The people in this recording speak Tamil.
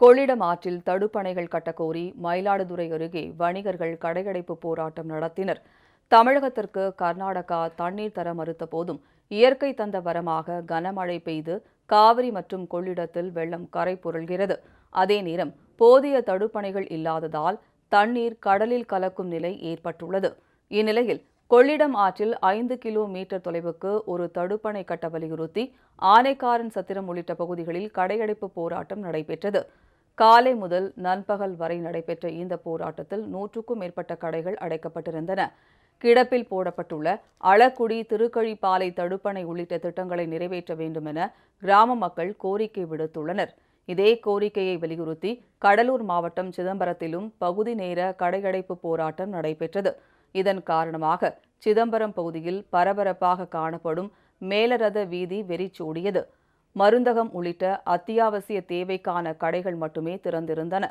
கொள்ளிடம் ஆற்றில் தடுப்பணைகள் கட்டக்கோரி மயிலாடுதுறை அருகே வணிகர்கள் கடையடைப்பு போராட்டம் நடத்தினர். தமிழகத்திற்கு கர்நாடகா தண்ணீர் தர மறுத்த போதும் இயற்கை தந்த வரமாக கனமழை பெய்து காவிரி மற்றும் கொள்ளிடத்தில் வெள்ளம் கரை புரள்கிறது. அதே நேரம் போதிய தடுப்பணைகள் இல்லாததால் தண்ணீர் கடலில் கலக்கும் நிலை ஏற்பட்டுள்ளது. இந்நிலையில் கொள்ளிடம் ஆற்றில் ஐந்து கிலோமீட்டர் தொலைவுக்கு ஒரு தடுப்பணை கட்ட வலியுறுத்தி ஆனைக்காரன் சத்திரம் உள்ளிட்ட பகுதிகளில் கடையடைப்பு போராட்டம் நடைபெற்றது. காலை முதல் நண்பகல் வரை நடைபெற்ற இந்த போராட்டத்தில் நூற்றுக்கும் மேற்பட்ட கடைகள் அடைக்கப்பட்டிருந்தன. கிடப்பில் போடப்பட்டுள்ள அளக்குடி திருக்கழிப்பாலை தடுப்பணை உள்ளிட்ட திட்டங்களை நிறைவேற்ற வேண்டும் என கிராம மக்கள் கோரிக்கை விடுத்துள்ளனர். இதே கோரிக்கையை வலியுறுத்தி கடலூர் மாவட்டம் சிதம்பரத்திலும் பகுதி நேர கடையடைப்பு போராட்டம் நடைபெற்றது. இதன் காரணமாக சிதம்பரம் பகுதியில் பரபரப்பாக காணப்படும் மேலரத வீதி வெறிச்சோடியது. மருந்தகம் உள்ளிட்ட அத்தியாவசிய தேவைக்கான கடைகள் மட்டுமே திறந்திருந்தன.